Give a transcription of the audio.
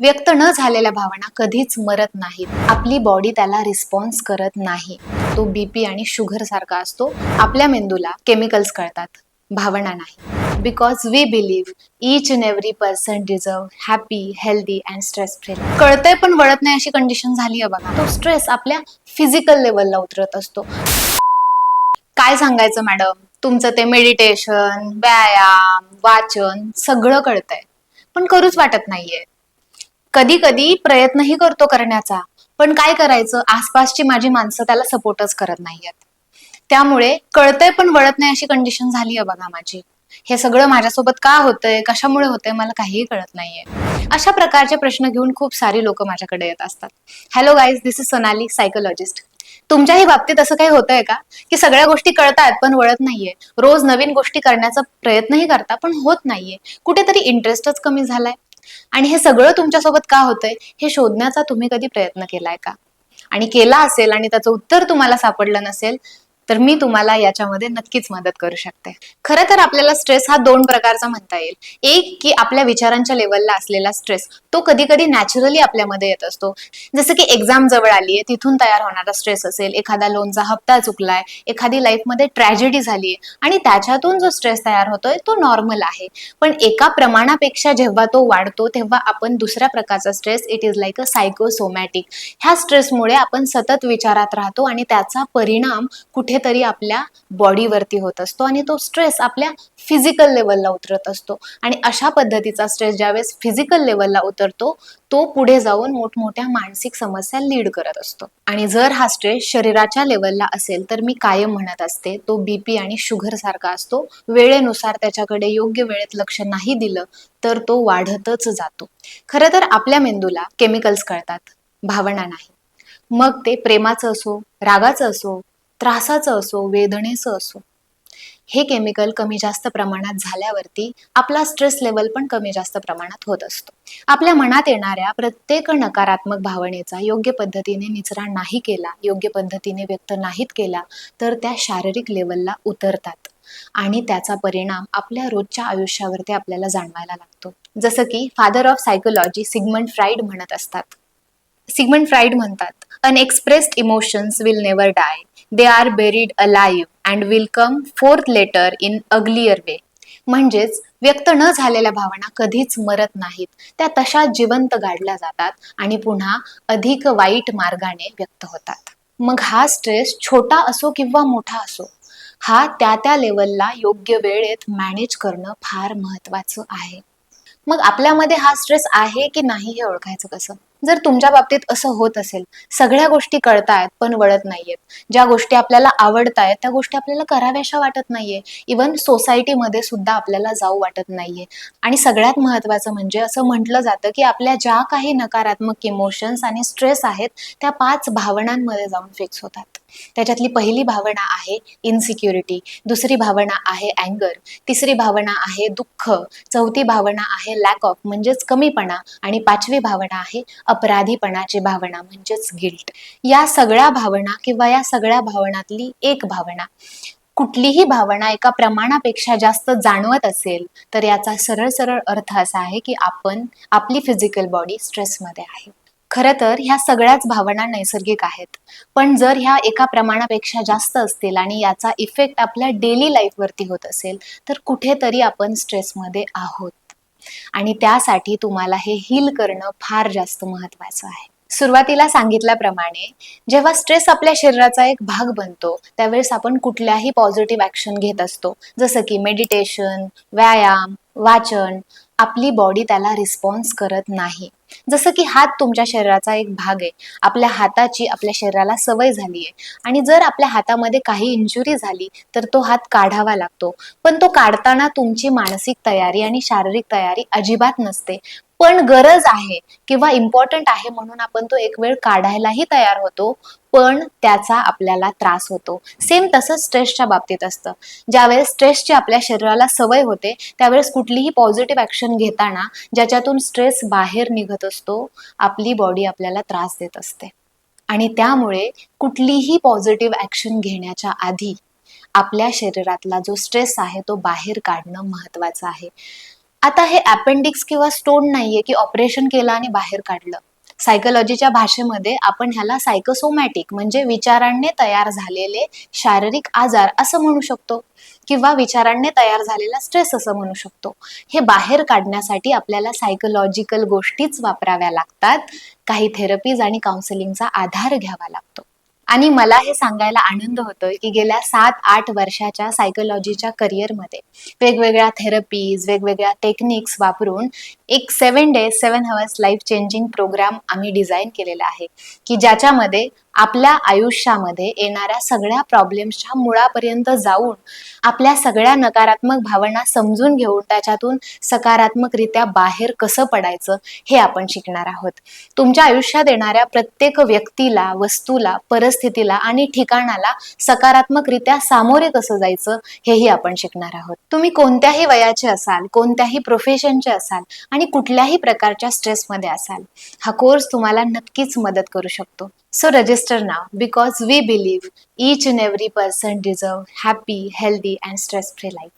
व्यक्त न झालेल्या भावना कधीच मरत नाहीत. आपली बॉडी त्याला रिस्पॉन्स करत नाही. तो बीपी आणि शुगर सारखा असतो. आपल्या मेंदूला केमिकल्स कळतात. भावना नाही. Because we believe each and every person deserve happy healthy and stress free कळतंय पण वळत नाही अशी कंडिशन झाली आहे बघा. तो स्ट्रेस आपल्या फिजिकल लेवलला उतरत असतो. काय सांगायचं मॅडम तुमचं ते मेडिटेशन व्यायाम वाचन सगळं कळतंय. पण करूच वाटत नाहीये. कधी कधी प्रयत्नही करतो करण्याचा. पण काय करायचं? आसपासची माझी माणसं त्याला सपोर्टच करत नाहीयेत. त्यामुळे कळतंय पण वळत नाही अशी कंडिशन झाली आहे बघा माझी. हे सगळं माझ्यासोबत का होतंय? कशामुळे होतंय? मला काहीही कळत नाहीये. अशा प्रकारचे प्रश्न घेऊन खूप सारी लोक माझ्याकडे येत असतात. Hello guys this is Sonali psychologist तुमच्याही बाबतीत असं काही होतंय का? की सगळ्या गोष्टी कळतात पण वळत नाहीये. रोज नवीन गोष्टी करण्याचा प्रयत्नही करता पण होत नाहीये. कुठेतरी इंटरेस्टच कमी झालाय. आणि हे सगळं तुमच्यासोबत का होतंय हे शोधण्याचा तुम्ही कधी प्रयत्न केलाय का? आणि केला असेल आणि त्याचं उत्तर तुम्हाला सापडलं नसेल तर मी तुम्हाला याच्यामध्ये नक्कीच मदत करू शकते. खरं तर आपल्याला स्ट्रेस हा दोन प्रकारचा म्हणता येईल. एक की आपल्या विचारांच्या लेवलला असलेला स्ट्रेस तो कधी कधी नॅचरली आपल्यामध्ये येत असतो. जसं की एक्झाम जवळ आली आहे तिथून तयार होणारा स्ट्रेस असेल एखादा लोनचा हप्ता चुकलाय एखादी लाईफमध्ये ट्रॅजेडी झाली आहे आणि त्याच्यातून जो स्ट्रेस तयार होतोय तो नॉर्मल आहे. पण एका प्रमाणापेक्षा जेव्हा तो वाढतो तेव्हा आपण दुसऱ्या प्रकारचा stress it is like a psychosomatic ह्या स्ट्रेसमुळे आपण सतत विचारात राहतो आणि त्याचा परिणाम कुठे कुठेतरी आपल्या बॉडीवरती होत असतो आणि तो स्ट्रेस आपल्या फिजिकल लेवलला उतरत असतो. आणि अशा पद्धतीचा स्ट्रेस ज्यावेळेस फिजिकल लेवलला उतरतो तो पुढे जाऊन मोठमोठ्या मानसिक समस्या लीड करत असतो. आणि जर हा स्ट्रेस शरीराच्या लेवलला असेल तर मी कायम म्हणत असते तो बीपी आणि शुगर सारखा असतो. वेळेनुसार त्याच्याकडे योग्य वेळेत लक्ष नाही दिलं तर तो वाढतच जातो. खरं तर आपल्या मेंदूला केमिकल्स कळतात. भावना नाही. मग ते प्रेमाचं असो रागाचं असो त्रासाचं असो वेदनेचं असो. हे केमिकल कमी जास्त प्रमाणात झाल्यावरती आपला स्ट्रेस लेवल पण कमी जास्त प्रमाणात होत असतो. आपल्या मनात येणाऱ्या प्रत्येक नकारात्मक भावनेचा योग्य पद्धतीने निचरा नाही केला योग्य पद्धतीने व्यक्त नाहीत केला तर त्या शारीरिक लेवलला उतरतात. आणि त्याचा परिणाम आपल्या रोजच्या आयुष्यावरती आपल्याला जाणवायला लागतो. जसं की father of psychology Sigmund Freud म्हणत असतात. सिगमंड फ्राईड म्हणतात unexpressed emotions will never die they are buried alive and will come forth later in uglier way म्हणजेच व्यक्त न झालेल्या भावना कधीच मरत नाहीत. त्या तशा जिवंत गाडल्या जातात आणि पुन्हा अधिक वाईट मार्गाने व्यक्त होतात. मग हा स्ट्रेस छोटा असो किंवा मोठा असो हा त्या त्या लेवलला योग्य वेळेत मॅनेज करणं फार महत्वाचं आहे. मग आपल्यामध्ये हा स्ट्रेस आहे की नाही हे ओळखायचं कसं? जर तुमच्या बाबतीत असं होत असेल सगळ्या गोष्टी कळतायत पण वळत नाहीयेत. ज्या गोष्टी आपल्याला आवडतायत त्या गोष्टी आपल्याला कराव्याशा वाटत नाहीये. इवन सोसायटीमध्ये सुद्धा आपल्याला जाऊ वाटत नाहीये. आणि सगळ्यात महत्वाचं म्हणजे असं म्हटलं जातं की आपल्या ज्या काही नकारात्मक इमोशन्स आणि स्ट्रेस आहेत त्या पाच भावनांमध्ये जाऊन फिक्स होतात. त्याच्यातली पहिली भावना आहे इनसिक्युरिटी दुसरी भावना आहे अँगर तिसरी भावना आहे दुःख चौथी भावना आहे लॅक ऑफ म्हणजेच कमीपणा आणि पाचवी भावना आहे अपराधीपणाची भावना म्हणजेच गिल्ट या सगळ्या भावना किंवा या सगळ्या भावनातली एक भावना. कुठलीही भावना एका प्रमाणापेक्षा जास्त जाणवत असेल तर याचा सरळ सरळ अर्थ असा आहे की आपण आपली फिजिकल बॉडी स्ट्रेसमध्ये आहे. खरं तर ह्या सगळ्याच भावना नैसर्गिक आहेत. पण जर ह्या एका प्रमाणापेक्षा जास्त असतील आणि याचा इफेक्ट आपल्या डेली लाईफवरती होत असेल तर कुठेतरी आपण स्ट्रेसमध्ये आहोत. आणि त्यासाठी तुम्हाला हे हील करणं फार जास्त महत्वाचं आहे. सुरुवातीला सांगितल्याप्रमाणे जेव्हा स्ट्रेस आपल्या शरीराचा एक भाग बनतो त्यावेळेस आपण कुठल्याही पॉझिटिव्ह ऍक्शन घेत असतो. जसं की मेडिटेशन व्यायाम वाचन आपली बॉडी त्याला रिस्पॉन्स करत नाही. जसं की हात तुमच्या शरीराचा एक भाग आहे. आपल्या हाताची आपल्या शरीराला सवय झाली आहे. आणि जर आपल्या हातामध्ये काही इंजुरी झाली तर तो हात काढावा लागतो. पण तो काढताना तुमची मानसिक तयारी आणि शारीरिक तयारी अजिबात नसते. पण गरज आहे किंवा इम्पॉर्टंट आहे म्हणून आपण तो एक वेळ काढायलाही तयार होतो. पण त्याचा आपल्याला त्रास होतो. सेम तसंच स्ट्रेसच्या बाबतीत असतं. ज्यावेळेस स्ट्रेसची आपल्या शरीराला सवय होते त्यावेळेस कुठलीही पॉझिटिव्ह ऍक्शन घेताना ज्याच्यातून स्ट्रेस बाहेर निघत असतो आपली बॉडी आपल्याला त्रास देत असते. आणि त्यामुळे कुठलीही पॉझिटिव्ह ऍक्शन घेण्याच्या आधी आपल्या शरीरातला जो स्ट्रेस आहे तो बाहेर काढणं महत्वाचं आहे. आता हे अपेंडिक्स किंवा स्टोन नाहीये की ऑपरेशन केलं आणि बाहेर काढलं. सायकोलॉजीच्या भाषेमध्ये आपण ह्याला सायकोसोमॅटिक म्हणजे विचारांनी तयार झालेले शारीरिक आजार असं म्हणू शकतो. किंवा विचारांनी तयार झालेला स्ट्रेस असं म्हणू शकतो. हे बाहेर काढण्यासाठी आपल्याला सायकोलॉजिकल गोष्टीच वापराव्या लागतात. काही थेरपीज आणि काउन्सिलिंगचा आधार घ्यावा लागतो. आणि मला हे सांगायला आनंद होतोय की गेल्या सात आठ वर्षाच्या सायकोलॉजीच्या करिअरमध्ये वेगवेगळ्या थेरपीज वेगवेगळ्या टेक्निक्स वापरून एक seven days seven hours life changing program आम्ही डिझाईन केलेला आहे. की ज्याच्यामध्ये आपल्या आयुष्यामध्ये येणाऱ्या सगळ्या प्रॉब्लेम्सच्या मुळापर्यंत जाऊन आपल्या सगळ्या नकारात्मक भावना समजून घेऊन त्याच्यातून सकारात्मकरित्या बाहेर कसं पडायचं हे आपण शिकणार आहोत. तुमच्या आयुष्यात येणाऱ्या प्रत्येक व्यक्तीला वस्तूला परिस्थितीला आणि ठिकाणाला सकारात्मकरित्या सामोरे कसं जायचं हेही आपण शिकणार आहोत. तुम्ही कोणत्याही वयाचे असाल कोणत्याही प्रोफेशनचे असाल आणि कुठल्याही प्रकारच्या स्ट्रेसमध्ये असाल हा कोर्स तुम्हाला नक्कीच मदत करू शकतो. So register now because we believe each and every person deserves happy, healthy and stress-free life.